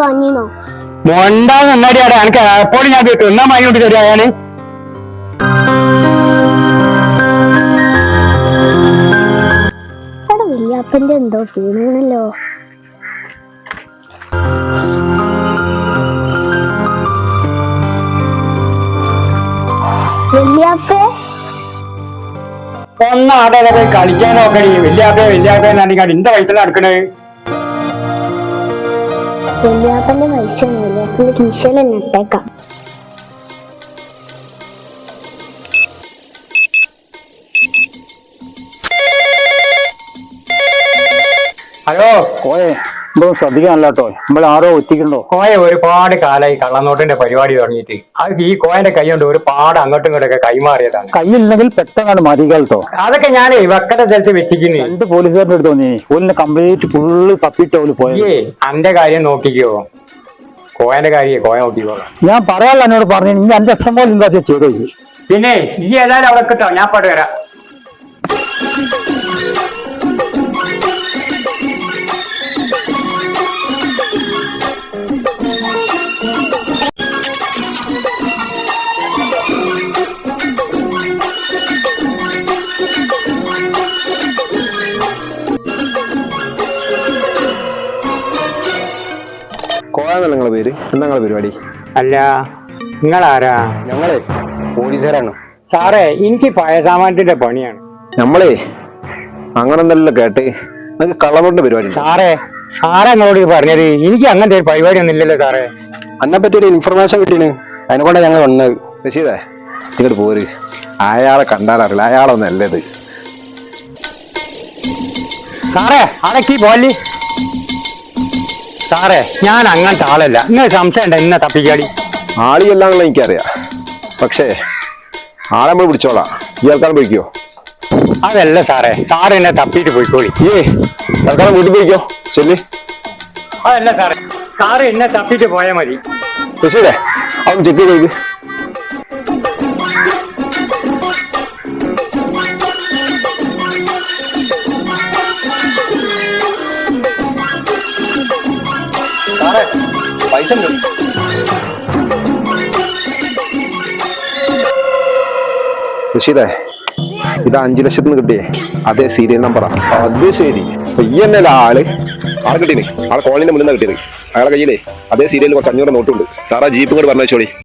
വാങ്ങിയോ മൊണ്ടാ നന്നാടിയാടെ എനിക്ക് എപ്പോഴും ഞാൻ കേട്ടു വാങ്ങിക്കൊണ്ട് തരാ ഞാൻ അവിടെ എന്തോ തോന്നണല്ലോ വല്യാപ്പേ? ഒന്നാടെ പോയി കളിക്കാൻ നോക്കണി വല്യാപ്പേ വല്യാപ്പേ എന്നാണ്ടിക്കാണ്ട് ഇന്റെ വയറ്റിൽ നടക്കണേ വല്യാപ്പന്റെ പൈസ വല്യാപ്പന്റെ കീശയിൽ തന്നെ ഇട്ടേക്കാം. ഹലോ കോയെ ഇപ്പൊ ശ്രദ്ധിക്കാനല്ല കേട്ടോ നമ്മൾ ആരോ എത്തിക്കണ്ടോ കോയ ഒരുപാട് കാലായി കള്ളനോട്ടിന്റെ പരിപാടി തുടങ്ങിയിട്ട്. അത് ഈ കോയന്റെ കൈ കൊണ്ട് ഒരുപാട് അങ്ങോട്ടും ഇങ്ങോട്ടൊക്കെ കൈമാറിയതാണ് കയ്യില്ലെങ്കിൽ പെട്ടെന്നാണ് മതി കേട്ടോ അതൊക്കെ ഞാൻ വെക്കട സ്ഥലത്ത് വെച്ചിരിക്കുന്നു. രണ്ട് പോലീസുകാരുടെ അടുത്ത് തോന്നി ഓലിന്റെ കംപ്ലീറ്റ് ഫുള്ള് തപ്പിട്ട് ഓൽ പോയി അന്റെ കാര്യം നോക്കിക്കോ. കോയന്റെ കാര്യം കോയ നോക്കിക്കോളാം ഞാൻ പറയാനുള്ള എന്നോട് പറഞ്ഞു ഇനി എന്റെ ഇഷ്ടം പോലെ എന്താ ചെയ്തോ പിന്നെ ഈ ഏതായാലും അവിടെ കിട്ടോ. ഞാൻ പാട്ട് വരാം. കോയാന്നല്ല നിങ്ങളെ പേര്? എന്താ നിങ്ങളെ പരിപാടി? അല്ല നിങ്ങളാരാ? ഞങ്ങളെ പോലീസുകാരാണ്. സാറേ എനിക്ക് പഴസാമാനത്തിന്റെ പണിയാണ്. നമ്മളെ അങ്ങനെ എന്തല്ലോ കേട്ട് നിങ്ങൾക്ക് കള്ളനോട്ടിന്റെ പരിപാടി സാറേ സാറേ എന്നോട് പറഞ്ഞത് എനിക്ക് അങ്ങനത്തെ ഒരു പരിപാടി ഒന്നും ഇല്ലല്ലോ സാറേ. അന്നെ പറ്റി ഒരു ഇൻഫർമേഷൻ കിട്ടീന്. അതിനെ കൊണ്ടാ ഞങ്ങൾ വന്നത് രശീതേ ഇങ്ങോട്ട് പോര്. അയാളെ കണ്ടാലറിയില്ല അയാളൊന്നും ഇത്. സാറേ അടക്കി പോലെ സാറേ ഞാൻ അങ്ങനത്തെ ആളല്ല. നിങ്ങൾ സംശയം ഉണ്ട് തപ്പിക്കാടി. ആളിയല്ലാന്നുള്ള എനിക്കറിയാം. പക്ഷേ ആളെ നമ്മൾ പിടിച്ചോളാം. ഇയാൾക്കാണ് പോയിക്കോ. അതല്ല സാറേ സാറ് എന്നെ തപ്പിയിട്ട് പോയിക്കോളി. ഏ തൽക്കാലം വീട്ടിൽ പോയിക്കോ. ചെല്ലി. അതല്ല സാറേ സാറ് എന്നെ തപ്പിയിട്ട് പോയാൽ മതി. രശീതേ അവൻ ചെക്ക് ചെയ്ത് പൈസ ഉണ്ട് ഋഷിതേ ഇത് അഞ്ചു ലക്ഷത്തിന് കിട്ടിയേ. അതേ സീരിയൽ നമ്പറാ അത് ശരി. പയ്യന്നല്ല ആൾ? ആളെ കിട്ടിയേ ആളെ കോളനിന്റെ മുന്നിൽ കിട്ടിയത്. അയാളെ കയ്യിലേ. അതേ സീരിയലിൽ കുറച്ച് അഞ്ഞൂറ് നോട്ടുണ്ട് സാറാ ജീപ്പ് കൂടെ പറഞ്ഞു വെച്ചോളി